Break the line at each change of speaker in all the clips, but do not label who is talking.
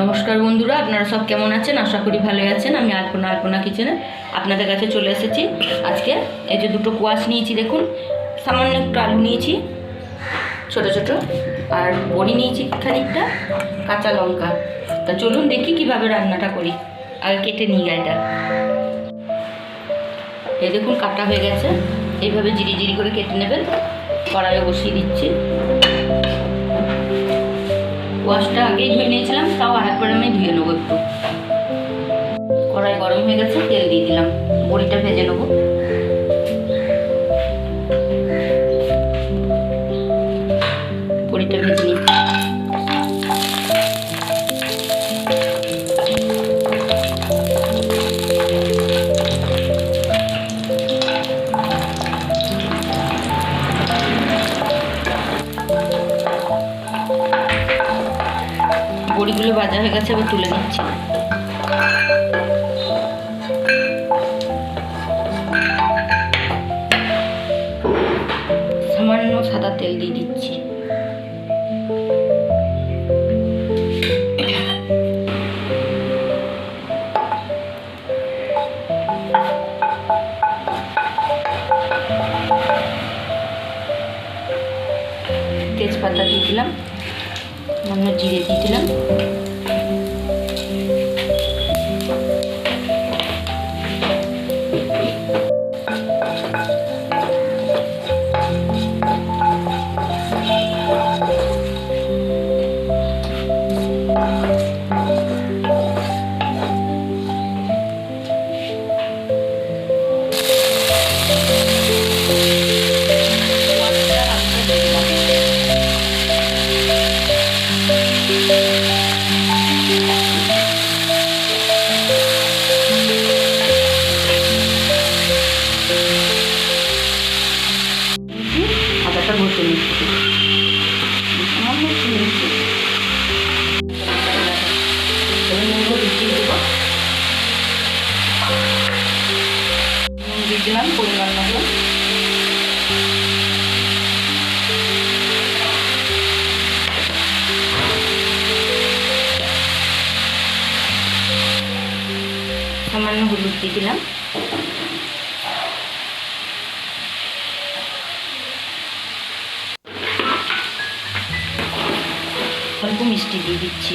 নমস্কার বন্ধুরা, আপনারা সব কেমন আছেন? আশা করি ভালোই আছেন। আমি আলপনা আলপনা কিচেনে আপনাদের কাছে চলে এসেছি। আজকে এই যে দুটো কোয়াশ নিয়েছি, দেখুন, সামান্য একটু আলু নিয়েছি, ছোট ছোট, আর বড়ি নিয়েছি খানিকটা কাঁচা লঙ্কা। তা চলুন দেখি কীভাবে রান্নাটা করি। আগে কেটে নিই গাড়িটা। এই দেখুন, কাটা হয়ে গেছে। এইভাবে জিরি জিরি করে কেটে নেবেন। কড়াইয়ে বসিয়ে দিচ্ছি। ওয়াশটা আগেই ধুয়ে নিয়েছিলাম, তাও আরেকবার আমি ধুয়ে নেব একটু। কড়াই গরম হয়ে গেছে, তেল দিয়ে দিলাম। বড়িটা ভেজে নেব। বড়িগুলো ভাজা হয়ে গেছে এবার তুলে নিচ্ছি। সামান্য সাদা তেল দিয়ে দিচ্ছি। তেজপাতা দিয়ে দিলাম। সামান্য জিরে দিয়ে দিলাম। আদাটা দিয়ে দিলাম পরিমাণ মতো। সামান্য হলুদ দিয়ে দিলাম। অল্প মিষ্টি দিয়ে দিচ্ছি।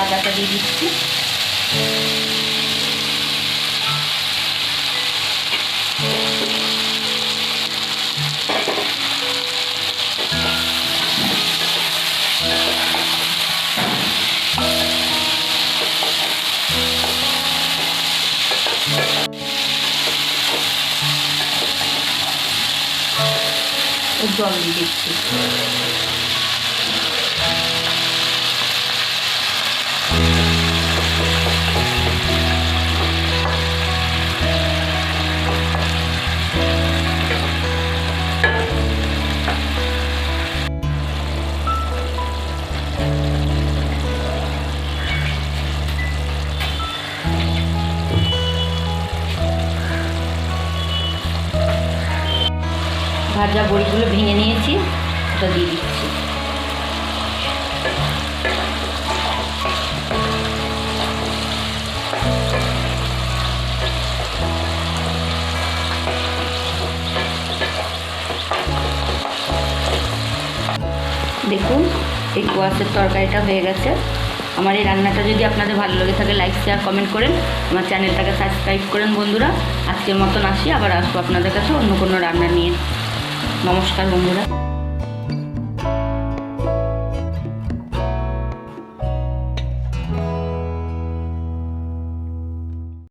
আদাটা দিয়ে দিচ্ছি। জল দিয়ে দিচ্ছি। ভাজা বড়িগুলো ভেঙে নিয়েছি, ওটা দিয়ে দিচ্ছি। দেখুন, এই কুয়াশের তরকারিটা হয়ে গেছে। আমার এই রান্নাটা যদি আপনাদের ভালো লেগে থাকে লাইক শেয়ার কমেন্ট করেন। আমার চ্যানেলটাকে সাবস্ক্রাইব করেন বন্ধুরা। আজকের মতন আসি, আবার আসব আপনাদের কাছে অন্য কোনো রান্না নিয়ে। নমস্কার বন্ধুরা।